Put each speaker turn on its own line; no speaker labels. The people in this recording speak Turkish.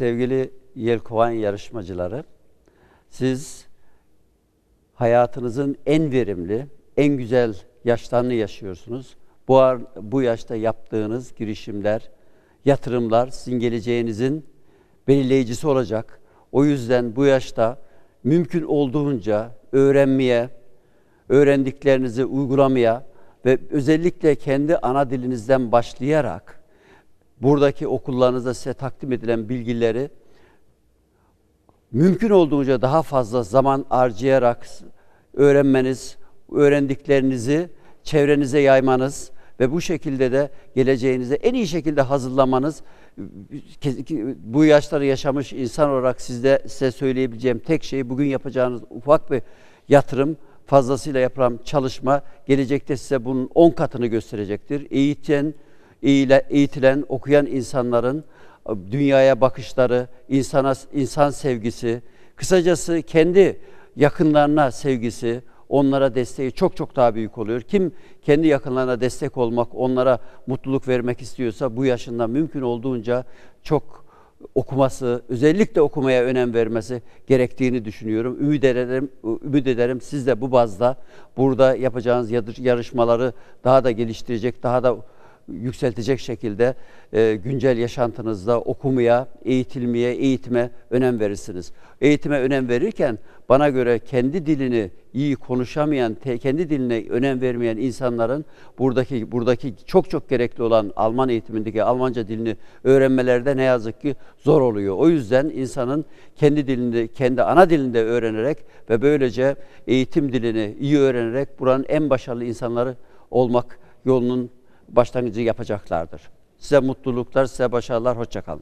Sevgili Yelkovan yarışmacıları, siz hayatınızın en verimli, en güzel yaşlarını yaşıyorsunuz. Bu, bu yaşta yaptığınız girişimler, yatırımlar sizin geleceğinizin belirleyicisi olacak. O yüzden bu yaşta mümkün olduğunca öğrenmeye, öğrendiklerinizi uygulamaya ve özellikle kendi ana dilinizden başlayarak buradaki okullarınızda size takdim edilen bilgileri mümkün olduğunca daha fazla zaman harcayarak öğrenmeniz, öğrendiklerinizi çevrenize yaymanız ve bu şekilde de geleceğinize en iyi şekilde hazırlamanız bu yaşları yaşamış insan olarak sizde size söyleyebileceğim tek şey bugün yapacağınız ufak bir yatırım fazlasıyla yapılan çalışma gelecekte size bunun 10 katını gösterecektir. Eğiten, eğitilen, okuyan insanların dünyaya bakışları, insana insan sevgisi, kısacası kendi yakınlarına sevgisi, onlara desteği çok çok daha büyük oluyor. Kim kendi yakınlarına destek olmak, onlara mutluluk vermek istiyorsa bu yaşında mümkün olduğunca çok okuması, özellikle okumaya önem vermesi gerektiğini düşünüyorum. Ümit ederim, ümit ederim siz de bu bazda burada yapacağınız yarışmaları daha da geliştirecek, daha da yükseltecek şekilde e, güncel yaşantınızda okumaya, eğitilmeye, eğitime önem verirsiniz. Eğitime önem verirken bana göre kendi dilini iyi konuşamayan, te- kendi diline önem vermeyen insanların buradaki buradaki çok çok gerekli olan Alman eğitimindeki Almanca dilini öğrenmelerde ne yazık ki zor oluyor. O yüzden insanın kendi dilini, kendi ana dilinde öğrenerek ve böylece eğitim dilini iyi öğrenerek buranın en başarılı insanları olmak yolunun başlangıcı yapacaklardır. Size mutluluklar, size başarılar, hoşçakalın.